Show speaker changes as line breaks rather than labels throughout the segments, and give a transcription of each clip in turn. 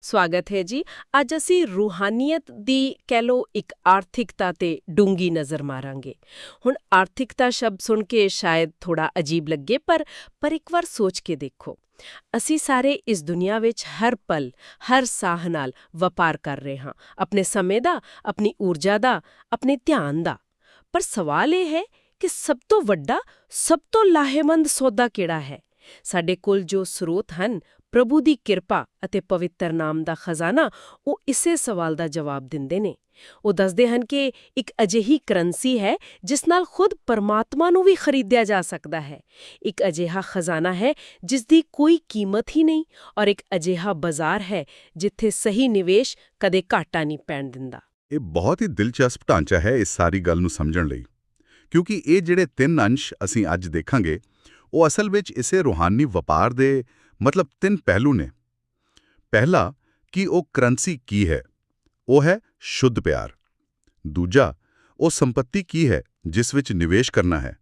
ਸਵਾਗਤ ਹੈ ਜੀ। ਅੱਜ ਅਸੀਂ ਰੂਹਾਨੀਅਤ ਦੀ ਕਹਿ ਲੋ ਇੱਕ ਆਰਥਿਕਤਾ ਤੇ ਡੂੰਗੀ ਨਜ਼ਰ ਮਾਰਾਂਗੇ। ਹੁਣ ਆਰਥਿਕਤਾ ਸ਼ਬਦ ਸੁਣ ਕੇ ਸ਼ਾਇਦ ਥੋੜਾ ਅਜੀਬ ਲੱਗੇ, ਪਰ ਪਰ ਇੱਕ ਵਾਰ ਸੋਚ ਕੇ ਦੇਖੋ। ਅਸੀਂ ਸਾਰੇ ਇਸ ਦੁਨੀਆ ਵਿੱਚ ਹਰ ਪਲ, ਹਰ ਸਾਹ ਨਾਲ ਵਪਾਰ ਕਰ ਰਹੇ ਹਾਂ। ਆਪਣੇ ਸਮੇਂ ਦਾ, ਆਪਣੀ ਊਰਜਾ ਦਾ, ਆਪਣੇ ਧਿਆਨ ਦਾ। ਪਰ ਸਵਾਲ ਇਹ ਹੈ ਕਿ ਸਭ ਤੋਂ ਵੱਡਾ, ਸਭ ਤੋਂ ਲਾਹੇਵੰਦ ਸੌਦਾ ਕਿਹੜਾ ਹੈ? ਸਾਡੇ ਕੋਲ ਜੋ ਸਰੋਤ ਹਨ ਪ੍ਰਭੂ ਦੀ ਕਿਰਪਾ ਅਤੇ ਪਵਿੱਤਰ ਨਾਮ ਦਾ ਖਜ਼ਾਨਾ ਉਹ ਇਸੇ ਸਵਾਲ ਦਾ ਜਵਾਬ ਦਿੰਦੇ ਨੇ। ਉਹ ਦੱਸਦੇ ਹਨ ਕਿ ਇੱਕ ਅਜਿਹੀ ਕਰੰਸੀ ਹੈ ਜਿਸ ਨਾਲ ਖੁਦ ਪਰਮਾਤਮਾ ਨੂੰ ਵੀ ਖਰੀਦਿਆ ਜਾ ਸਕਦਾ ਹੈ। ਇੱਕ ਅਜਿਹਾ ਖਜ਼ਾਨਾ ਹੈ ਜਿਸ ਦੀ ਕੋਈ ਕੀਮਤ ਹੀ ਨਹੀਂ ਔਰ ਇੱਕ ਅਜਿਹਾ ਬਾਜ਼ਾਰ ਹੈ ਜਿੱਥੇ ਸਹੀ ਨਿਵੇਸ਼ ਕਦੇ ਘਾਟਾ ਨਹੀਂ ਪੈਣ ਦਿੰਦਾ।
ਇਹ ਬਹੁਤ ਹੀ ਦਿਲਚਸਪ ਢਾਂਚਾ ਹੈ ਇਸ ਸਾਰੀ ਗੱਲ ਨੂੰ ਸਮਝਣ ਲਈ, ਕਿਉਂਕਿ ਇਹ ਜਿਹੜੇ ਤਿੰਨ ਅੰਸ਼ ਅਸੀਂ ਅੱਜ ਦੇਖਾਂਗੇ, ਉਹ ਅਸਲ ਵਿੱਚ ਇਸੇ ਰੂਹਾਨੀ ਵਪਾਰ ਦੇ ਮਤਲਬ ਤਿੰਨ ਪਹਿਲੂ ਨੇ। ਪਹਿਲਾ, ਕਿ ਉਹ ਕਰੰਸੀ ਕੀ ਹੈ? ਉਹ ਹੈ ਸ਼ੁੱਧ ਪਿਆਰ। ਦੂਜਾ, ਉਹ ਸੰਪਤੀ ਕੀ ਹੈ ਜਿਸ ਵਿੱਚ ਨਿਵੇਸ਼ ਕਰਨਾ ਹੈ?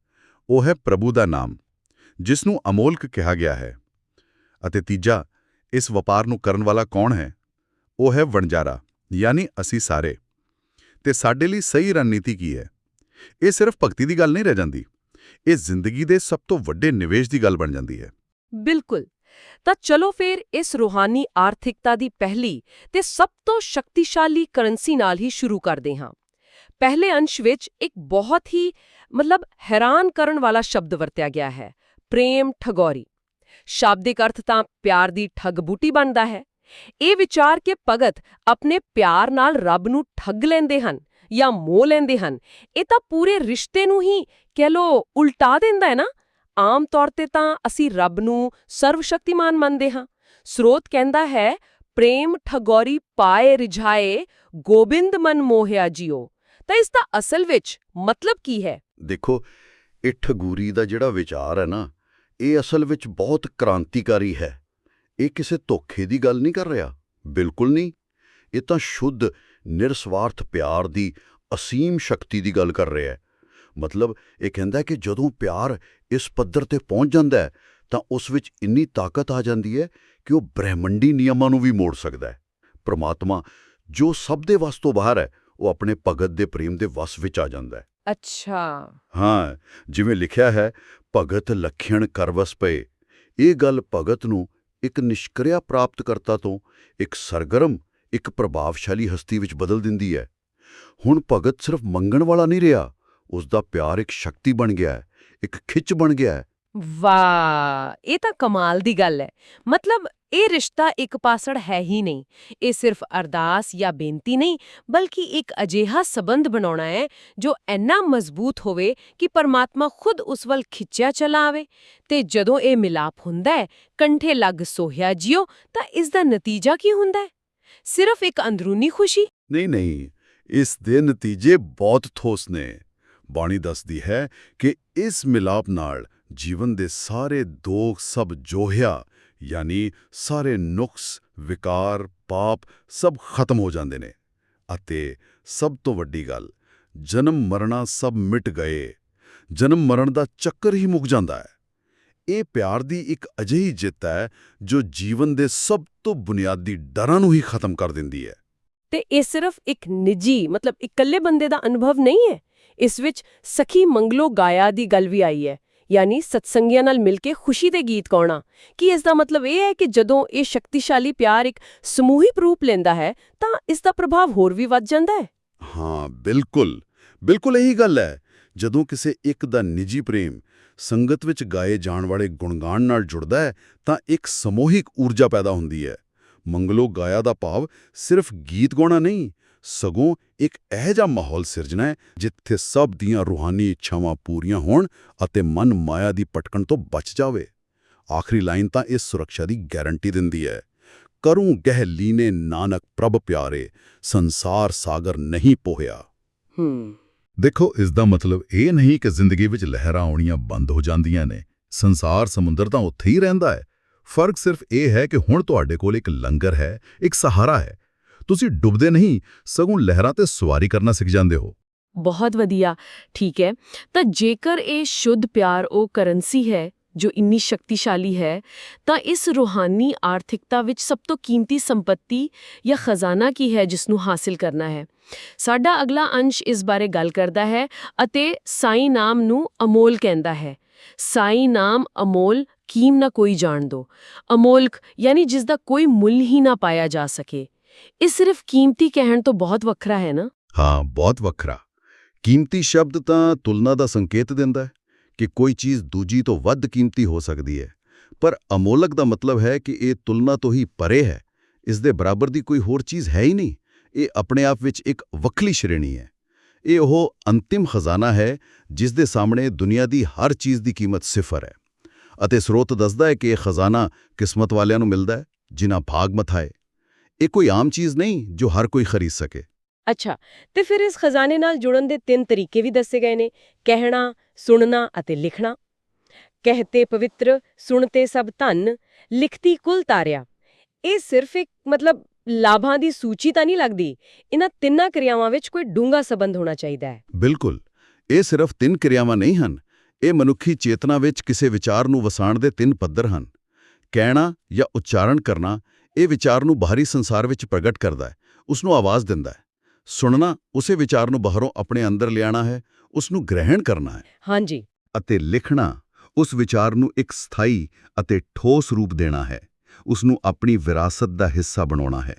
ਉਹ ਹੈ ਪ੍ਰਭੂ ਦਾ ਨਾਮ ਜਿਸ ਨੂੰ ਅਮੋਲਕ ਕਿਹਾ ਗਿਆ ਹੈ। ਅਤੇ ਤੀਜਾ, ਇਸ ਵਪਾਰ ਨੂੰ ਕਰਨ ਵਾਲਾ ਕੌਣ ਹੈ? ਉਹ ਹੈ ਵਣਜਾਰਾ, ਯਾਨੀ ਅਸੀਂ ਸਾਰੇ। ਤੇ ਸਾਡੇ ਲਈ ਸਹੀ ਰਣਨੀਤੀ ਕੀ ਹੈ? ਇਹ ਸਿਰਫ ਭਗਤੀ ਦੀ ਗੱਲ ਨਹੀਂ ਰਹਿ ਜਾਂਦੀ। ਇਹ ਜ਼ਿੰਦਗੀ ਦੇ ਸਭ ਤੋਂ ਵੱਡੇ ਨਿਵੇਸ਼ ਦੀ ਗੱਲ ਬਣ ਜਾਂਦੀ ਹੈ।
ਬਿਲਕੁਲ। ਤਾਂ ਚਲੋ ਫਿਰ ਇਸ ਰੂਹਾਨੀ ਆਰਥਿਕਤਾ ਦੀ ਪਹਿਲੀ ਤੇ ਸਭ ਤੋਂ ਸ਼ਕਤੀਸ਼ਾਲੀ ਕਰੰਸੀ ਨਾਲ ਹੀ ਸ਼ੁਰੂ ਕਰਦੇ ਹਾਂ। ਪਹਿਲੇ ਅੰਸ਼ ਵਿੱਚ ਇੱਕ ਬਹੁਤ ਹੀ, ਮਤਲਬ ਹੈਰਾਨ ਕਰਨ ਵਾਲਾ ਸ਼ਬਦ ਵਰਤਿਆ ਗਿਆ ਹੈ, ਪ੍ਰੇਮ ਠਗੌਰੀ। ਸ਼ਾਬਦਿਕ ਅਰਥ ਤਾਂ ਪਿਆਰ ਦੀ ਠੱਗ ਬੂਟੀ ਬਣਦਾ ਹੈ। ਇਹ ਵਿਚਾਰ ਕਿ ਭਗਤ ਆਪਣੇ ਪਿਆਰ ਨਾਲ ਰੱਬ ਨੂੰ ਠੱਗ ਲੈਂਦੇ ਹਨ ਜਾਂ ਮੋਹ ਲੈਂਦੇ ਹਨ, ਇਹ ਤਾਂ ਪੂਰੇ ਰਿਸ਼ਤੇ ਨੂੰ ਹੀ ਕਹਿ ਲੋ ਉਲਟਾ ਦਿੰਦਾ ਹੈ ਨਾ। ਆਮ ਤੌਰ ਤੇ ਤਾਂ ਅਸੀਂ ਰੱਬ ਨੂੰ ਸਰਵਸ਼ਕਤੀਮਾਨ ਮੰਨਦੇ ਹਾਂ। ਸਰੋਤ ਕਹਿੰਦਾ ਹੈ, ਪ੍ਰੇਮ ਠਗੋਰੀ ਪਾਏ ਰਿਝਾਏ, ਗੋਬਿੰਦ ਮਨ ਮੋਹਿਆ ਜਿਓ। ਤਾਂ ਇਸ ਦਾ ਅਸਲ ਵਿੱਚ ਮਤਲਬ ਕੀ ਹੈ?
ਦੇਖੋ, ਇਹ ਠਗੂਰੀ ਦਾ ਜਿਹੜਾ ਵਿਚਾਰ ਹੈ ਨਾ, ਇਹ ਅਸਲ ਵਿੱਚ ਬਹੁਤ ਕ੍ਰਾਂਤੀਕਾਰੀ ਹੈ। ਇਹ ਕਿਸੇ ਧੋਖੇ ਦੀ ਗੱਲ ਨਹੀਂ ਕਰ ਰਿਹਾ। ਬਿਲਕੁਲ ਨਹੀਂ। ਇਹ ਤਾਂ ਸ਼ੁੱਧ, ਨਿਰਸਵਾਰਥ ਪਿਆਰ ਦੀ ਅਸੀਮ ਸ਼ਕਤੀ ਦੀ ਗੱਲ ਕਰ ਰਿਹਾ ਹੈ। ਮਤਲਬ ਇਹ ਕਹਿੰਦਾ ਕਿ ਜਦੋਂ ਪਿਆਰ ਇਸ ਪੱਧਰ ਤੇ ਪਹੁੰਚ ਜਾਂਦਾ ਹੈ ਤਾਂ ਉਸ ਵਿੱਚ ਇੰਨੀ ਤਾਕਤ ਆ ਜਾਂਦੀ ਹੈ ਕਿ ਉਹ ਬ੍ਰਹਿਮੰਡੀ ਨਿਯਮਾਂ ਨੂੰ ਵੀ ਮੋੜ ਸਕਦਾ ਹੈ। ਪ੍ਰਮਾਤਮਾ ਜੋ ਸਭ ਦੇ ਵਸ ਤੋਂ ਬਾਹਰ ਹੈ ਉਹ ਆਪਣੇ ਭਗਤ ਦੇ ਪ੍ਰੇਮ ਦੇ ਵਸ ਵਿੱਚ ਆ ਜਾਂਦਾ ਹੈ।
ਅੱਛਾ।
ਹਾਂ ਜਿਵੇਂ ਲਿਖਿਆ ਹੈ ਭਗਤ ਲਖਣ ਕਰਵਸ ਪਏ। ਇਹ ਗੱਲ ਭਗਤ ਨੂੰ ਇੱਕ ਨਿਸ਼ਕਰਿਆ ਪ੍ਰਾਪਤਕਰਤਾ ਤੋਂ ਇੱਕ ਸਰਗਰਮ ਇੱਕ ਪ੍ਰਭਾਵਸ਼ਾਲੀ ਹਸਤੀ ਵਿੱਚ ਬਦਲ ਦਿੰਦੀ ਹੈ। ਹੁਣ ਭਗਤ ਸਿਰਫ ਮੰਗਣ ਵਾਲਾ ਨਹੀਂ ਰਿਹਾ। ਉਸ ਦਾ ਪਿਆਰ ਇੱਕ ਸ਼ਕਤੀ ਬਣ ਗਿਆ ਹੈ ਇੱਕ ਖਿੱਚ ਬਣ ਗਿਆ ਹੈ।
ਵਾਹ ਇਹ ਤਾਂ ਕਮਾਲ ਦੀ ਗੱਲ ਹੈ। ਮਤਲਬ ਇਹ ਰਿਸ਼ਤਾ ਇੱਕ ਪਾਸੜ ਹੈ ਹੀ ਨਹੀਂ। ਇਹ ਸਿਰਫ ਅਰਦਾਸ ਜਾਂ ਬੇਨਤੀ ਨਹੀਂ ਬਲਕਿ ਇੱਕ ਅਜਿਹਾ ਸਬੰਧ ਬਣਾਉਣਾ ਹੈ ਜੋ ਇੰਨਾ ਮਜ਼ਬੂਤ ਹੋਵੇ ਕਿ ਪਰਮਾਤਮਾ ਖੁਦ ਉਸ ਵੱਲ ਖਿੱਚਿਆ ਚਲਾ ਆਵੇ। ਤੇ ਜਦੋਂ ਇਹ ਮਿਲਾਪ ਹੁੰਦਾ ਹੈ ਕੰਠੇ ਲੱਗ ਸੋਹਿਆ ਜਿਓ ਤਾਂ ਇਸ ਦਾ ਨਤੀਜਾ ਕੀ ਹੁੰਦਾ ਹੈ? ਸਿਰਫ ਇੱਕ ਅੰਦਰੂਨੀ ਖੁਸ਼ੀ?
ਨਹੀਂ ਨਹੀਂ ਇਸ ਦੇ ਨਤੀਜੇ ਬਹੁਤ ਠੋਸ ਨੇ। ਬਾਣੀ ਦੱਸਦੀ ਹੈ ਕਿ ਇਸ ਮਿਲਾਪ ਨਾਲ ਜੀਵਨ ਦੇ ਸਾਰੇ ਦੋਖ ਸਭ ਜੋਹਿਆ, ਯਾਨੀ ਸਾਰੇ ਨੁਕਸ, ਵਿਕਾਰ, ਪਾਪ ਸਭ ਖਤਮ ਹੋ ਜਾਂਦੇ ਨੇ। ਅਤੇ ਸਭ ਤੋਂ ਵੱਡੀ ਗੱਲ, ਜਨਮ ਮਰਨਾ ਸਭ ਮਿਟ ਗਏ। ਜਨਮ ਮਰਨ ਦਾ ਚੱਕਰ ਹੀ ਮੁੱਕ ਜਾਂਦਾ ਹੈ। ਇਹ ਪਿਆਰ ਦੀ ਇੱਕ ਅਜਿਹੀ ਜਿੱਤ ਹੈ ਜੋ ਜੀਵਨ ਦੇ ਸਭ ਤੋਂ ਬੁਨਿਆਦੀ ਡਰਾਂ ਨੂੰ ਹੀ ਖਤਮ ਕਰ ਦਿੰਦੀ ਹੈ।
ਤੇ ਇਹ ਸਿਰਫ ਇੱਕ ਨਿੱਜੀ, ਮਤਲਬ ਇਕੱਲੇ ਬੰਦੇ ਦਾ ਅਨੁਭਵ ਨਹੀਂ ਹੈ? ਇਸ ਵਿੱਚ ਸਖੀ ਮੰਗਲੋ ਗਾਇਆ ਦੀ ਗੱਲ ਵੀ ਆਈ ਹੈ। ਯਾਨੀ ਸਤਸੰਗੀਆਂ ਨਾਲ ਮਿਲ ਕੇ ਖੁਸ਼ੀ ਦੇ ਗੀਤ ਗਾਉਣਾ। ਕੀ ਇਸ ਦਾ ਮਤਲਬ ਇਹ ਹੈ ਕਿ ਜਦੋਂ ਇਹ ਸ਼ਕਤੀਸ਼ਾਲੀ ਪਿਆਰ ਇੱਕ ਸਮੂਹਿਕ ਰੂਪ ਲੈਂਦਾ ਹੈ, ਤਾਂ ਇਸ ਦਾ ਪ੍ਰਭਾਵ ਹੋਰ ਵੀ ਵੱਧ ਜਾਂਦਾ ਹੈ?
ਹਾਂ, ਬਿਲਕੁਲ। ਬਿਲਕੁਲ ਇਹੀ ਗੱਲ ਹੈ। ਜਦੋਂ ਕਿਸੇ ਇੱਕ ਦਾ ਨਿੱਜੀ ਪ੍ਰੇਮ ਸੰਗਤ ਵਿੱਚ ਗਾਏ ਜਾਣ ਵਾਲੇ ਗੁਣਗਾਨ ਨਾਲ ਜੁੜਦਾ ਹੈ, ਤਾਂ ਇੱਕ ਸਮੂਹਿਕ ਊਰਜਾ ਪੈਦਾ ਹੁੰਦੀ ਹੈ। ਮੰਗਲੋ ਗਾਇਆ ਦਾ ਭਾਵ ਸਿਰਫ ਗੀਤ ਗਾਉਣਾ ਨਹੀਂ ਸਗੋਂ ਇੱਕ ਇਹੋ ਜਿਹਾ ਮਾਹੌਲ ਸਿਰਜਣਾ ਹੈ ਜਿੱਥੇ ਸਭ ਦੀਆਂ ਰੂਹਾਨੀ ਇੱਛਾਵਾਂ ਪੂਰੀਆਂ ਹੋਣ ਅਤੇ ਮਨ ਮਾਇਆ ਦੀ ਪਟਕਣ ਤੋਂ ਬਚ ਜਾਵੇ। ਆਖਰੀ ਲਾਈਨ ਤਾਂ ਇਸ ਸੁਰੱਖਿਆ ਦੀ ਗਾਰੰਟੀ ਦਿੰਦੀ ਹੈ। ਕਰੂੰ ਗਹਿ ਲੀਨੇ ਨਾਨਕ ਪ੍ਰਭ ਪਿਆਰੇ ਸੰਸਾਰ ਸਾਗਰ ਨਹੀਂ ਪੋਹਿਆ।
ਹੂੰ।
ਦੇਖੋ ਇਸ ਦਾ ਮਤਲਬ ਇਹ ਨਹੀਂ ਕਿ ਜ਼ਿੰਦਗੀ ਵਿੱਚ ਲਹਿਰਾਂ ਆਉਣੀਆਂ ਬੰਦ ਹੋ ਜਾਂਦੀਆਂ ਨੇ। ਸੰਸਾਰ ਸਮੁੰਦਰ ਤਾਂ ਉੱਥੇ ਹੀ ਰਹਿੰਦਾ ਹੈ। ਫ਼ਰਕ ਸਿਰਫ ਇਹ ਹੈ ਕਿ ਹੁਣ ਤੁਹਾਡੇ ਕੋਲ ਇੱਕ ਲੰਗਰ ਹੈ ਇੱਕ ਸਹਾਰਾ ਹੈ ਤੁਸੀਂ ਡੁੱਬਦੇ ਨਹੀਂ, ਸਗੋਂ ਲਹਿਰਾਂ ਤੇ ਸਵਾਰੀ ਕਰਨਾ ਸਿੱਖ ਜਾਂਦੇ ਹੋ।
ਬਹੁਤ ਵਧੀਆ, ਠੀਕ ਹੈ। ਤਾਂ ਜੇਕਰ ਇਹ ਸ਼ੁੱਧ ਪਿਆਰ ਉਹ ਕਰੰਸੀ ਹੈ,
ਜੋ ਇੰਨੀ ਸ਼ਕਤੀਸ਼ਾਲੀ ਹੈ, ਤਾਂ ਇਸ ਰੂਹਾਨੀ ਆਰਥਿਕਤਾ ਵਿੱਚ ਸਭ ਤੋਂ ਕੀਮਤੀ ਸੰਪਤੀ ਜਾਂ ਖਜ਼ਾਨਾ ਕੀ ਹੈ, ਜਿਸ ਨੂੰ ਹਾਸਿਲ ਕਰਨਾ ਹੈ? ਸਾਡਾ ਅਗਲਾ ਅੰਸ਼ ਇਸ ਬਾਰੇ ਗੱਲ ਕਰਦਾ ਹੈ ਅਤੇ ਸਾਈ ਨਾਮ ਨੂੰ ਅਮੋਲ ਕਹਿੰਦਾ ਹੈ। ਸਾਈ ਨਾਮ ਅਮੋਲ ਕੀਮ ਨਾ ਕੋਈ ਜਾਣ ਦੋ। ਅਮੋਲਕ ਯਾਨੀ ਜਿਸ ਦਾ ਕੋਈ ਮੁੱਲ ਹੀ ਨਾ ਪਾਇਆ ਜਾ ਸਕੇ। ਇਹ ਸਿਰਫ ਕੀਮਤੀ ਕਹਿਣ ਤੋਂ ਬਹੁਤ ਵੱਖਰਾ ਹੈ ਨਾ?
ਹਾਂ, ਬਹੁਤ ਵੱਖਰਾ। ਕੀਮਤੀ ਸ਼ਬਦ ਤਾਂ ਤੁਲਨਾ ਦਾ ਸੰਕੇਤ ਦਿੰਦਾ ਹੈ ਕਿ ਕੋਈ ਚੀਜ਼ ਦੂਜੀ ਤੋਂ ਵੱਧ ਕੀਮਤੀ ਹੋ ਸਕਦੀ ਹੈ। ਪਰ ਅਮੋਲਕ ਦਾ ਮਤਲਬ ਹੈ ਕਿ ਇਹ ਤੁਲਨਾ ਤੋਂ ਹੀ ਪਰੇ ਹੈ। ਇਸ ਦੇ ਬਰਾਬਰ ਦੀ ਕੋਈ ਹੋਰ ਚੀਜ਼ ਹੈ ਹੀ ਨਹੀਂ। ਇਹ ਆਪਣੇ ਆਪ ਵਿੱਚ ਇੱਕ ਵੱਖਰੀ ਸ਼੍ਰੇਣੀ ਹੈ। ਇਹ ਉਹ ਅੰਤਿਮ ਖਜ਼ਾਨਾ ਹੈ ਜਿਸ ਦੇ ਸਾਹਮਣੇ ਦੁਨੀਆ ਦੀ ਹਰ ਚੀਜ਼ ਦੀ ਕੀਮਤ ਸਿਫਰ ਹੈ। ਅਤੇ ਸਰੋਤ ਦੱਸਦਾ ਹੈ ਕਿ ਇਹ ਖਜ਼ਾਨਾ ਕਿਸਮਤ ਵਾਲਿਆਂ ਨੂੰ ਮਿਲਦਾ ਹੈ, ਜਿਨ੍ਹਾਂ ਭਾਗ ਮਥਾਏ। ਇਹ ਕੋਈ ਆਮ ਚੀਜ਼ ਨਹੀਂ ਜੋ ਹਰ ਕੋਈ ਖਰੀਦ ਸਕੇ।
ਅੱਛਾ ਤੇ ਫਿਰ ਇਸ ਖਜ਼ਾਨੇ ਨਾਲ ਜੁੜਨ ਦੇ ਤਿੰਨ ਤਰੀਕੇ ਵੀ ਦੱਸੇ ਗਏ ਨੇ ਕਹਿਣਾ ਸੁਣਨਾ ਅਤੇ ਲਿਖਣਾ। ਕਹਤੇ ਪਵਿੱਤਰ ਸੁਣਤੇ ਸਭ ਧਨ ਲਿਖਤੀ ਕੁਲ ਤਾਰਿਆ। ਇਹ ਸਿਰਫ ਇੱਕ ਮਤਲਬ ਲਾਭਾਂ ਦੀ ਸੂਚੀ ਤਾਂ ਨਹੀਂ ਲੱਗਦੀ ਇਹਨਾਂ ਤਿੰਨਾਂ ਕਿਰਿਆਵਾਂ ਵਿੱਚ ਕੋਈ ਡੂੰਘਾ ਸਬੰਧ ਹੋਣਾ ਚਾਹੀਦਾ ਹੈ।
ਬਿਲਕੁਲ ਇਹ ਸਿਰਫ ਤਿੰਨ ਕਿਰਿਆਵਾਂ ਨਹੀਂ ਹਨ ਇਹ ਮਨੁੱਖੀ ਚੇਤਨਾ ਵਿੱਚ ਕਿਸੇ ਵਿਚਾਰ ਨੂੰ ਵਸਾਉਣ ਦੇ ਤਿੰਨ ਪੱਧਰ ਹਨ। ਕਹਿਣਾ ਜਾਂ ਉਚਾਰਨ ਕਰਨਾ ਇਹ ਵਿਚਾਰ ਨੂੰ ਬਾਹਰੀ ਸੰਸਾਰ ਵਿੱਚ ਪ੍ਰਗਟ ਕਰਦਾ ਹੈ ਉਸ ਨੂੰ ਆਵਾਜ਼ ਦਿੰਦਾ ਹੈ। ਸੁਣਨਾ ਉਸੇ ਵਿਚਾਰ ਨੂੰ ਬਾਹਰੋਂ ਆਪਣੇ ਅੰਦਰ ਲਿਆਣਾ ਹੈ ਉਸ ਨੂੰ ਗ੍ਰਹਿਣ ਕਰਨਾ ਹੈ।
ਹਾਂਜੀ।
ਅਤੇ ਲਿਖਣਾ ਉਸ ਵਿਚਾਰ ਨੂੰ ਇੱਕ ਸਥਾਈ ਅਤੇ ਠੋਸ ਰੂਪ ਦੇਣਾ ਹੈ ਉਸ ਨੂੰ ਆਪਣੀ ਵਿਰਾਸਤ ਦਾ ਹਿੱਸਾ ਬਣਾਉਣਾ ਹੈ।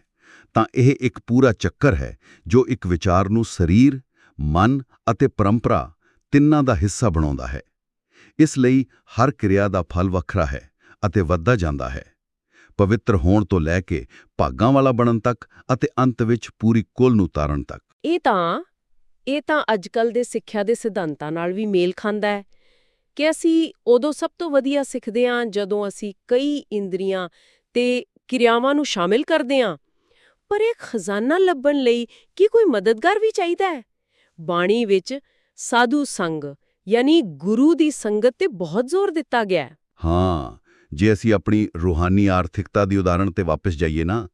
ਤਾਂ ਇਹ ਇੱਕ ਪੂਰਾ ਚੱਕਰ ਹੈ ਜੋ ਇੱਕ ਵਿਚਾਰ ਨੂੰ ਸਰੀਰ ਮਨ ਅਤੇ ਪਰੰਪਰਾ ਤਿੰਨਾਂ ਦਾ ਹਿੱਸਾ ਬਣਾਉਂਦਾ ਹੈ। ਇਸ ਲਈ ਹਰ ਕਿਰਿਆ ਦਾ ਫਲ ਵੱਖਰਾ ਹੈ ਅਤੇ ਵੱਧਦਾ ਜਾਂਦਾ ਹੈ। ਪਵਿੱਤਰ ਹੋਣ ਤੋਂ ਲੈ ਕੇ ਭਾਗਾਂ ਵਾਲਾ ਬਣਨ ਤੱਕ ਅਤੇ ਅੰਤ ਵਿੱਚ ਪੂਰੀ ਕੁੱਲ ਨੂੰ ਤਾਰਨ ਤੱਕ।
ਇਹ ਤਾਂ ਇਹ ਤਾਂ ਅੱਜਕੱਲ ਦੇ ਸਿੱਖਿਆ ਦੇ ਸਿਧਾਂਤਾਂ ਨਾਲ ਵੀ ਮੇਲ ਖਾਂਦਾ ਹੈ ਕਿ ਅਸੀਂ ਉਦੋਂ ਸਭ ਤੋਂ ਵਧੀਆ ਸਿੱਖਦੇ ਹਾਂ ਜਦੋਂ ਅਸੀਂ ਕਈ ਇੰਦਰੀਆਂ ਤੇ ਕਿਰਿਆਵਾਂ ਨੂੰ ਸ਼ਾਮਿਲ ਕਰਦੇ ਹਾਂ। ਪਰ ਇਹ ਖਜ਼ਾਨਾ ਲੱਭਣ ਲਈ ਕੀ ਕੋਈ ਮਦਦਗਾਰ ਵੀ ਚਾਹੀਦਾ ਹੈ? ਬਾਣੀ ਵਿੱਚ ਸਾਧੂ ਸੰਗ ਯਾਨੀ ਗੁਰੂ ਦੀ ਸੰਗਤ ਤੇ ਬਹੁਤ ਜ਼ੋਰ ਦਿੱਤਾ ਗਿਆ ਹੈ।
ਹਾਂ ਜੇ ਅਸੀਂ ਆਪਣੀ ਰੂਹਾਨੀ ਆਰਥਿਕਤਾ ਦੀ ਉਦਾਹਰਣ ਤੇ ਵਾਪਸ ਜਾਈਏ ਨਾ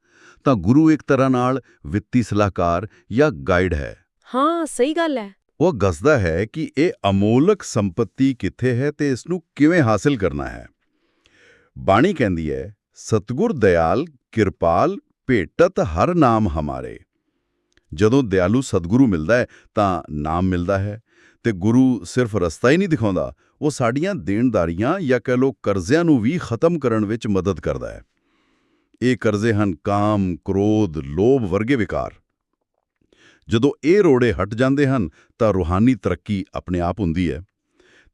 ਤਾਂ ਗੁਰੂ ਇੱਕ ਤਰ੍ਹਾਂ ਨਾਲ ਵਿੱਤੀ ਸਲਾਹਕਾਰ ਜਾਂ ਗਾਈਡ ਹੈ।
ਹਾਂ ਸਹੀ ਗੱਲ ਹੈ।
ਉਹ ਦੱਸਦਾ ਹੈ ਕਿ ਇਹ ਅਮੋਲਕ ਸੰਪਤੀ ਕਿੱਥੇ ਹੈ ਤੇ ਇਸ ਨੂੰ ਕਿਵੇਂ ਹਾਸਲ ਕਰਨਾ ਹੈ। ਬਾਣੀ ਕਹਿੰਦੀ ਹੈ ਸਤਗੁਰ ਦਇਆਲ ਕਿਰਪਾਲ ਭੇਟਤ ਹਰ ਨਾਮ ਹਮਾਰੇ। ਜਦੋਂ ਦਿਆਲੂ ਸਤਗੁਰੂ ਮਿਲਦਾ ਹੈ ਤਾਂ ਨਾਮ ਮਿਲਦਾ ਹੈ ਤੇ ਗੁਰੂ ਸਿਰਫ ਰਸਤਾ ਹੀ ਨਹੀਂ ਦਿਖਾਉਂਦਾ ਉਹ ਸਾਡੀਆਂ ਦੇਣਦਾਰੀਆਂ ਜਾਂ ਕਹ ਲੋ ਕਰਜ਼ਿਆਂ ਨੂੰ ਵੀ ਖਤਮ ਕਰਨ ਵਿੱਚ ਮਦਦ ਕਰਦਾ ਹੈ। ਇਹ ਕਰਜ਼ੇ ਹਨ ਕਾਮ, ਕ੍ਰੋਧ, ਲੋਭ ਵਰਗੇ ਵਿਕਾਰ। ਜਦੋਂ ਇਹ ਰੋੜੇ ਹਟ ਜਾਂਦੇ ਹਨ, ਤਾਂ ਰੂਹਾਨੀ ਤਰੱਕੀ ਆਪਣੇ ਆਪ ਹੁੰਦੀ ਹੈ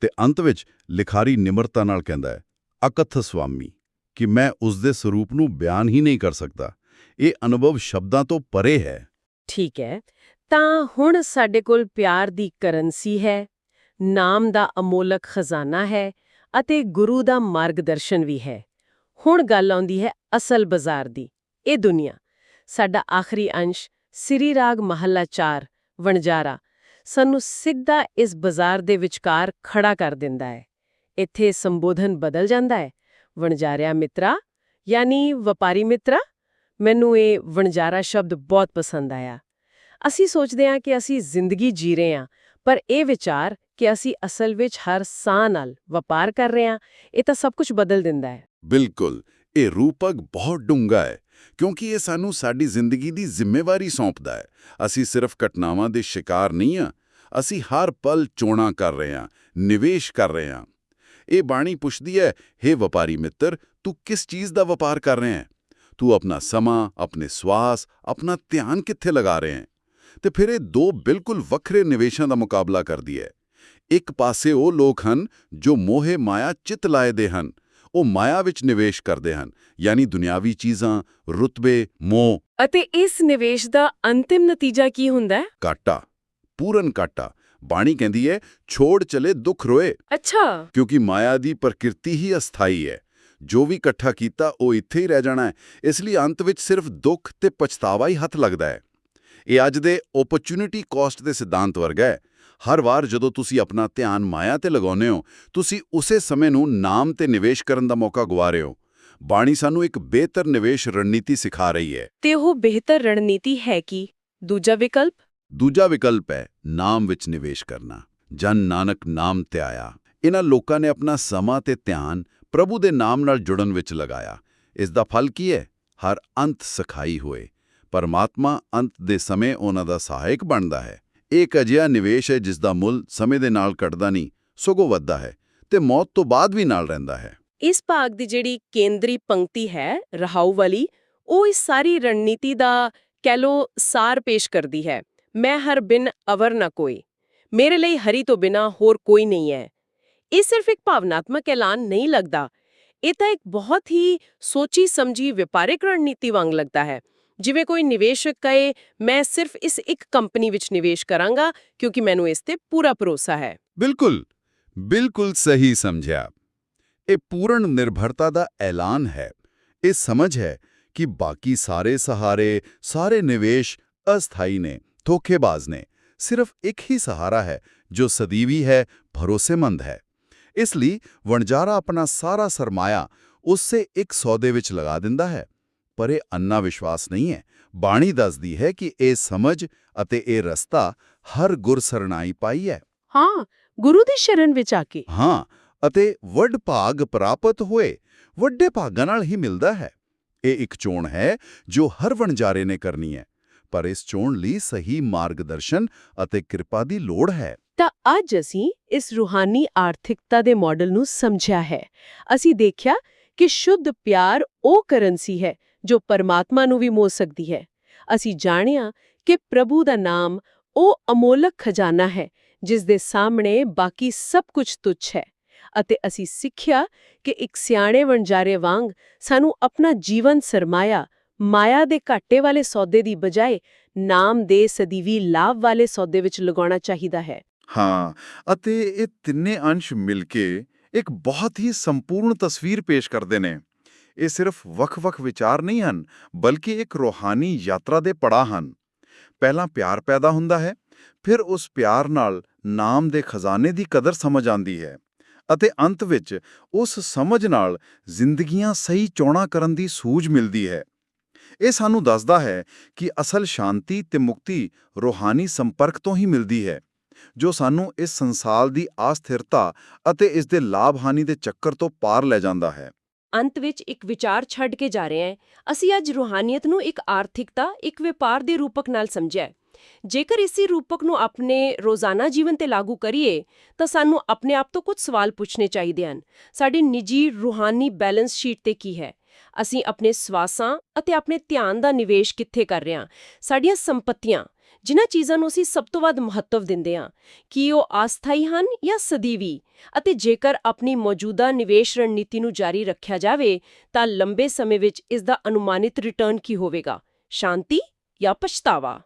ਤੇ ਅੰਤ ਵਿੱਚ ਲਿਖਾਰੀ ਨਿਮਰਤਾ ਨਾਲ ਕਹਿੰਦਾ ਹੈ, ਅਕਥ ਸੁਆਮੀ ਕਿ ਮੈਂ ਉਸ ਦੇ ਸਰੂਪ ਨੂੰ ਬਿਆਨ ਹੀ ਨਹੀਂ ਕਰ ਸਕਦਾ। ਇਹ ਅਨੁਭਵ ਸ਼ਬਦਾਂ ਤੋਂ ਪਰੇ ਹੈ।
ਠੀਕ ਹੈ, ਤਾਂ ਹੁਣ ਸਾਡੇ ਕੋਲ ਪਿਆਰ ਦੀ ਕਰੰਸੀ ਹੈ। ਨਾਮ ਦਾ ਅਮੋਲਕ ਖਜ਼ਾਨਾ ਹੈ ਅਤੇ ਗੁਰੂ ਦਾ ਮਾਰਗਦਰਸ਼ਨ ਵੀ ਹੈ। ਹੁਣ ਗੱਲ ਆਉਂਦੀ ਹੈ ਅਸਲ ਬਾਜ਼ਾਰ ਦੀ, ਇਹ ਦੁਨੀਆ। ਸਾਡਾ ਆਖਰੀ ਅੰਸ਼ ਸ੍ਰੀ ਰਾਗ ਮਹੱਲਾ 4 ਵਣਜਾਰਾ, ਸਾਨੂੰ ਸਿੱਧਾ ਇਸ ਬਾਜ਼ਾਰ ਦੇ ਵਿਚਕਾਰ ਖੜਾ ਕਰ ਦਿੰਦਾ ਹੈ। ਇੱਥੇ ਸੰਬੋਧਨ ਬਦਲ ਜਾਂਦਾ ਹੈ, ਵਣਜਾਰਿਆ ਮਿੱਤਰਾ, ਯਾਨੀ ਵਪਾਰੀ ਮਿੱਤਰਾ? ਮੈਨੂੰ ਇਹ ਵਣਜਾਰਾ ਸ਼ਬਦ ਬਹੁਤ ਪਸੰਦ ਆਇਆ। ਅਸੀਂ ਸੋਚਦੇ ਹਾਂ ਕਿ ਅਸੀਂ ਜ਼ਿੰਦਗੀ ਜੀ ਰਹੇ ਹਾਂ, ਪਰ ਇਹ ਵਿਚਾਰ ਕਿ ਅਸੀਂ ਅਸਲ ਵਿੱਚ ਹਰ ਸਾਹ ਨਾਲ ਵਪਾਰ ਕਰ ਰਹੇ ਹਾਂ, ਇਹ ਤਾਂ ਸਭ ਕੁਝ ਬਦਲ ਦਿੰਦਾ ਹੈ।
ਬਿਲਕੁਲ, ਇਹ ਰੂਪਕ ਬਹੁਤ ਡੂੰਘਾ ਹੈ, ਕਿਉਂਕਿ ਇਹ ਸਾਨੂੰ ਸਾਡੀ ਜ਼ਿੰਦਗੀ ਦੀ ਜ਼ਿੰਮੇਵਾਰੀ ਸੌਂਪਦਾ ਹੈ। ਅਸੀਂ ਸਿਰਫ ਘਟਨਾਵਾਂ ਦੇ ਸ਼ਿਕਾਰ ਨਹੀਂ ਹਾਂ, ਅਸੀਂ ਹਰ ਪਲ ਚੋਣਾਂ ਕਰ ਰਹੇ ਹਾਂ, ਨਿਵੇਸ਼ ਕਰ ਰਹੇ ਹਾਂ। ਇਹ ਬਾਣੀ ਪੁੱਛਦੀ ਹੈ हे ਵਪਾਰੀ ਮਿੱਤਰ, ਤੂੰ ਕਿਸ ਚੀਜ਼ ਦਾ ਵਪਾਰ ਕਰ ਰਿਹਾ ਹੈ? ਤੂੰ ਆਪਣਾ ਸਮਾਂ, ਆਪਣੇ ਸਵਾਸ, ਆਪਣਾ ਧਿਆਨ ਕਿੱਥੇ ਲਗਾ ਰਿਹਾ ਹੈ? ਤੇ ਫਿਰ ਇਹ ਦੋ ਬਿਲਕੁਲ ਵੱਖਰੇ ਨਿਵੇਸ਼ਾਂ ਦਾ ਮੁਕਾਬਲਾ ਕਰਦੀ ਹੈ। ਇੱਕ ਪਾਸੇ ਉਹ ਲੋਕ ਹਨ ਜੋ ਮੋਹੇ ਮਾਇਆ ਚਿਤ ਲਾਏ ਦੇ ਹਨ। ਉਹ ਮਾਇਆ ਵਿੱਚ ਨਿਵੇਸ਼ ਕਰਦੇ ਹਨ ਯਾਨੀ ਦੁਨਿਆਵੀ ਚੀਜ਼ਾਂ ਰੁਤਬੇ ਮੋਹ।
ਅਤੇ ਇਸ ਨਿਵੇਸ਼ ਦਾ ਅੰਤਿਮ ਨਤੀਜਾ ਕੀ ਹੁੰਦਾ
ਕਾਟਾ ਪੂਰਨ ਕਾਟਾ। ਬਾਣੀ ਕਹਿੰਦੀ ਹੈ ਛੋੜ ਚਲੇ ਦੁੱਖ ਰੋਏ।
ਅੱਛਾ।
ਕਿਉਂਕਿ ਮਾਇਆ ਦੀ ਪ੍ਰਕਿਰਤੀ ਹੀ ਅਸਥਾਈ ਹੈ। ਜੋ ਵੀ ਇਕੱਠਾ ਕੀਤਾ ਉਹ ਇੱਥੇ ਹੀ ਰਹਿ ਜਾਣਾ ਹੈ। ਇਸ ਲਈ ਅੰਤ ਵਿੱਚ ਸਿਰਫ ਦੁੱਖ ਤੇ ਪਛਤਾਵਾ ਹੀ ਹੱਥ ਲੱਗਦਾ ਹੈ। ਇਹ ਅੱਜ ਦੇ ਓਪਰਚੁਨਿਟੀ ਕਾਸਟ ਦੇ ਸਿਧਾਂਤ ਵਰਗਾ ਹੈ। ਹਰ ਵਾਰ ਜਦੋਂ ਤੁਸੀਂ ਆਪਣਾ ਧਿਆਨ ਮਾਇਆ ਤੇ ਲਗਾਉਂਦੇ ਹੋ ਤੁਸੀਂ ਉਸੇ ਸਮੇਂ ਨੂੰ ਨਾਮ ਤੇ ਨਿਵੇਸ਼ ਕਰਨ ਦਾ ਮੌਕਾ ਗਵਾ ਰਹੇ ਹੋ। ਬਾਣੀ ਸਾਨੂੰ ਇੱਕ ਬਿਹਤਰ ਨਿਵੇਸ਼ ਰਣਨੀਤੀ ਸਿਖਾ ਰਹੀ ਹੈ।
ਤੇ ਉਹ ਬਿਹਤਰ ਰਣਨੀਤੀ ਹੈ ਕੀ? ਦੂਜਾ ਵਿਕਲਪ?
ਦੂਜਾ ਵਿਕਲਪ ਹੈ ਨਾਮ ਵਿੱਚ ਨਿਵੇਸ਼ ਕਰਨਾ। ਜਨ ਨਾਨਕ ਨਾਮ ਤੇ ਆਇਆ। ਇਹਨਾਂ ਲੋਕਾਂ ਨੇ ਆਪਣਾ ਸਮਾਂ ਤੇ ਧਿਆਨ ਪ੍ਰਭੂ ਦੇ ਨਾਮ ਨਾਲ ਜੁੜਨ ਵਿੱਚ ਲਗਾਇਆ। ਇਸ ਦਾ ਫਲ ਕੀ ਹੈ? ਹਰ ਅੰਤ ਸਖਾਈ ਹੋਏ। ਪਰਮਾਤਮਾ ਅੰਤ ਦੇ ਸਮੇਂ ਉਹਨਾਂ ਦਾ ਸਹਾਇਕ ਬਣਦਾ ਹੈ। ਇਹ ਇੱਕ ਅਜਿਹਾ ਨਿਵੇਸ਼ ਹੈ ਜਿਸ ਦਾ ਮੁੱਲ ਸਮੇਂ ਦੇ ਨਾਲ ਘਟਦਾ ਨਹੀਂ, ਸਗੋਂ ਵੱਧਦਾ ਹੈ ਤੇ ਮੌਤ ਤੋਂ ਬਾਅਦ ਵੀ ਨਾਲ ਰਹਿੰਦਾ ਹੈ।
ਇਸ ਭਾਗ ਦੀ ਜਿਹੜੀ ਕੇਂਦਰੀ ਪੰਕਤੀ ਹੈ ਰਹਾਉ ਵਾਲੀ, ਉਹ ਇਸ ਸਾਰੀ ਰਣਨੀਤੀ ਦਾ ਕਹਿ ਲੋ ਸਾਰ ਪੇਸ਼ ਕਰਦੀ ਹੈ। ਮੈਂ ਹਰ ਬਿਨ ਅਵਰ ਨਾ ਕੋਈ। ਮੇਰੇ ਲਈ ਹਰੀ ਤੋਂ ਬਿਨਾ ਹੋਰ ਕੋਈ ਨਹੀਂ ਹੈ। ਇਹ ਸਿਰਫ ਇੱਕ ਭਾਵਨਾਤਮਕ ਐਲਾਨ ਨਹੀਂ ਲੱਗਦਾ। ਇਹ ਤਾਂ ਇੱਕ ਬਹੁਤ ਹੀ ਸੋਚੀ ਸਮਝੀ ਵਪਾਰਿਕ ਰਣਨੀਤੀ ਵਾਂਗ ਲੱਗਦਾ ਹੈ। ਜਿਵੇਂ ਕੋਈ ਨਿਵੇਸ਼ਕ ਕਹੇ, ਮੈਂ ਸਿਰਫ ਇਸ ਇੱਕ ਕੰਪਨੀ ਵਿੱਚ ਨਿਵੇਸ਼ ਕਰਾਂਗਾ ਕਿਉਂਕਿ ਮੈਨੂੰ ਇਸ ਤੇ ਪੂਰਾ ਭਰੋਸਾ ਹੈ।
ਬਿਲਕੁਲ ਬਿਲਕੁਲ ਸਹੀ ਸਮਝਿਆ ਇਹ ਪੂਰਨ ਨਿਰਭਰਤਾ ਦਾ ਐਲਾਨ ਹੈ। ਇਹ ਸਮਝ ਹੈ ਕਿ ਬਾਕੀ ਸਾਰੇ ਸਹਾਰੇ, ਸਾਰੇ ਨਿਵੇਸ਼ ਅਸਥਾਈ ਨੇ, ਧੋਖੇਬਾਜ਼ ਨੇ। ਸਿਰਫ ਇੱਕ ਹੀ ਸਹਾਰਾ ਹੈ, ਜੋ ਸਦੀਵੀ ਹੈ, ਭਰੋਸੇਮੰਦ ਹੈ। ਇਸ ਲਈ ਵਣਜਾਰਾ ਆਪਣਾ ਸਾਰਾ ਸਰਮਾਇਆ ਉਸੇ ਇੱਕ ਸੌਦੇ ਵਿੱਚ ਲਗਾ ਦਿੰਦਾ ਹੈ। ਪਰ ਇਹ ਅੰਨਾ ਵਿਸ਼ਵਾਸ ਨਹੀਂ ਹੈ। ਬਾਣੀ ਦੱਸਦੀ ਹੈ ਕਿ ਇਹ ਸਮਝ ਅਤੇ ਇਹ ਰਸਤਾ ਹਰ ਗੁਰ ਸਰਣਾਈ ਪਾਈ ਹੈ।
ਹਾਂ ਗੁਰੂ ਦੀ ਸ਼ਰਨ ਵਿੱਚ ਆ ਕੇ।
ਹਾਂ ਅਤੇ ਵੱਡ ਭਾਗ ਪ੍ਰਾਪਤ ਹੋਏ। ਵੱਡੇ ਭਾਗਾਂ ਨਾਲ ਹੀ ਮਿਲਦਾ ਹੈ। ਇਹ ਇੱਕ ਚੋਣ ਹੈ ਜੋ ਹਰ ਵਣਜਾਰੇ ਨੇ ਕਰਨੀ ਹੈ। ਪਰ ਇਸ ਚੋਣ ਲਈ ਸਹੀ ਮਾਰਗਦਰਸ਼ਨ ਅਤੇ ਕਿਰਪਾ ਦੀ ਲੋੜ ਹੈ।
ਤਾਂ ਅੱਜ ਅਸੀਂ ਇਸ ਰੂਹਾਨੀ ਆਰਥਿਕਤਾ ਦੇ ਮਾਡਲ ਨੂੰ ਸਮਝਿਆ ਹੈ। ਅਸੀਂ ਦੇਖਿਆ ਕਿ ਸ਼ੁੱਧ ਪਿਆਰ ਉਹ ਕਰੰਸੀ ਹੈ ਜੋ ਪਰਮਾਤਮਾ ਨੂੰ ਵੀ ਮੋਹ ਸਕਦੀ ਹੈ। ਅਸੀਂ ਜਾਣਿਆ ਕਿ ਪ੍ਰਭੂ ਦਾ ਨਾਮ ਉਹ ਅਮੋਲਕ ਖਜ਼ਾਨਾ ਹੈ, ਜਿਸ ਦੇ ਸਾਹਮਣੇ ਬਾਕੀ ਸਭ ਕੁਝ ਤੁੱਛ ਹੈ ਅਤੇ ਅਸੀਂ ਸਿੱਖਿਆ ਕਿ ਇੱਕ ਸਿਆਣੇ ਵਣਜਾਰੇ ਵਾਂਗ ਸਾਨੂੰ ਆਪਣਾ ਜੀਵਨ ਸਰਮਾਇਆ, ਮਾਇਆ ਦੇ ਘਾਟੇ ਵਾਲੇ ਸੌਦੇ ਦੀ ਬਜਾਏ ਨਾਮ ਦੇ ਸਦੀਵੀ ਲਾਭ ਵਾਲੇ ਸੌਦੇ ਵਿੱਚ ਲਗਾਉਣਾ ਚਾਹੀਦਾ ਹੈ।
ਹਾਂ, ਅਤੇ ਇਹ ਤਿੰਨੇ ਅੰਸ਼ ਮਿਲ ਕੇ ਇੱਕ ਬਹੁਤ ਹੀ ਸੰਪੂਰਨ ਤਸਵੀਰ ਪੇਸ਼ ਕਰਦੇ ਨੇ। ਇਹ ਸਿਰਫ ਵੱਖ-ਵੱਖ ਵਿਚਾਰ ਨਹੀਂ ਹਨ, ਬਲਕਿ ਇੱਕ ਰੋਹਾਨੀ ਯਾਤਰਾ ਦੇ ਪੜਾਅ ਹਨ। ਪਹਿਲਾਂ ਪਿਆਰ ਪੈਦਾ ਹੁੰਦਾ ਹੈ, ਫਿਰ ਉਸ ਪਿਆਰ ਨਾਲ ਨਾਮ ਦੇ ਖਜ਼ਾਨੇ ਦੀ ਕਦਰ ਸਮਝ ਆਉਂਦੀ ਹੈ ਅਤੇ ਅੰਤ ਵਿੱਚ ਉਸ ਸਮਝ ਨਾਲ ਜ਼ਿੰਦਗੀਆਂ ਸਹੀ ਚੋਣਾਂ ਕਰਨ ਦੀ ਸੂਝ ਮਿਲਦੀ ਹੈ। ਇਹ ਸਾਨੂੰ ਦੱਸਦਾ ਹੈ ਕਿ ਅਸਲ ਸ਼ਾਂਤੀ ਤੇ ਮੁਕਤੀ ਰੋਹਾਨੀ ਸੰਪਰਕ ਤੋਂ ਹੀ ਮਿਲਦੀ ਹੈ, ਜੋ ਸਾਨੂੰ ਇਸ ਸੰਸਾਰ ਦੀ ਅਸਥਿਰਤਾ ਅਤੇ ਇਸ ਦੇ ਲਾਭ-ਹਾਨੀ ਦੇ ਚੱਕਰ ਤੋਂ ਪਾਰ ਲੈ ਜਾਂਦਾ ਹੈ।
ਅੰਤ ਵਿੱਚ ਇੱਕ ਵਿਚਾਰ ਛੱਡ ਕੇ ਜਾ ਰਹੇ ਹਾਂ। ਅਸੀਂ ਅੱਜ ਰੂਹਾਨੀਅਤ ਨੂੰ ਇੱਕ ਆਰਥਿਕਤਾ, ਇੱਕ ਵਪਾਰ ਦੇ ਰੂਪਕ ਨਾਲ ਸਮਝਿਆ ਜੇਕਰ ਇਸੇ ਰੂਪਕ ਨੂੰ ਆਪਣੇ ਰੋਜ਼ਾਨਾ ਜੀਵਨ ਤੇ ਲਾਗੂ ਕਰੀਏ, ਤਾਂ ਸਾਨੂੰ ਆਪਣੇ ਆਪ ਤੋਂ ਕੁਝ ਸਵਾਲ ਪੁੱਛਣੇ ਚਾਹੀਦੇ ਹਨ। ਸਾਡੀ ਨਿੱਜੀ ਰੂਹਾਨੀ ਬੈਲੈਂਸ ਸ਼ੀਟ ਤੇ ਕੀ ਹੈ? ਅਸੀਂ ਆਪਣੇ ਸਵਾਸਾਂ ਅਤੇ ਆਪਣੇ ਧਿਆਨ ਦਾ ਨਿਵੇਸ਼ ਕਿੱਥੇ ਕਰ ਰਹੇ ਹਾਂ? ਸਾਡੀਆਂ ਸੰਪਤੀਆਂ ਜਿਨ੍ਹਾਂ ਚੀਜ਼ਾਂ ਨੂੰ ਅਸੀਂ ਸਭ ਤੋਂ ਵੱਧ ਮਹੱਤਵ ਦਿੰਦੇ ਹਾਂ, ਕੀ ਉਹ ਆਸਥਾਈ ਹਨ ਜਾਂ ਸਦੀਵੀ ਅਤੇ ਜੇਕਰ ਆਪਣੀ ਮੌਜੂਦਾ ਨਿਵੇਸ਼ ਰਣਨੀਤੀ ਨੂੰ ਜਾਰੀ ਰੱਖਿਆ ਜਾਵੇ, ਤਾਂ ਲੰਬੇ ਸਮੇਂ ਵਿੱਚ ਇਸ ਦਾ ਅਨੁਮਾਨਿਤ ਰਿਟਰਨ ਕੀ ਹੋਵੇਗਾ? ਸ਼ਾਂਤੀ ਜਾਂ ਪਛਤਾਵਾ?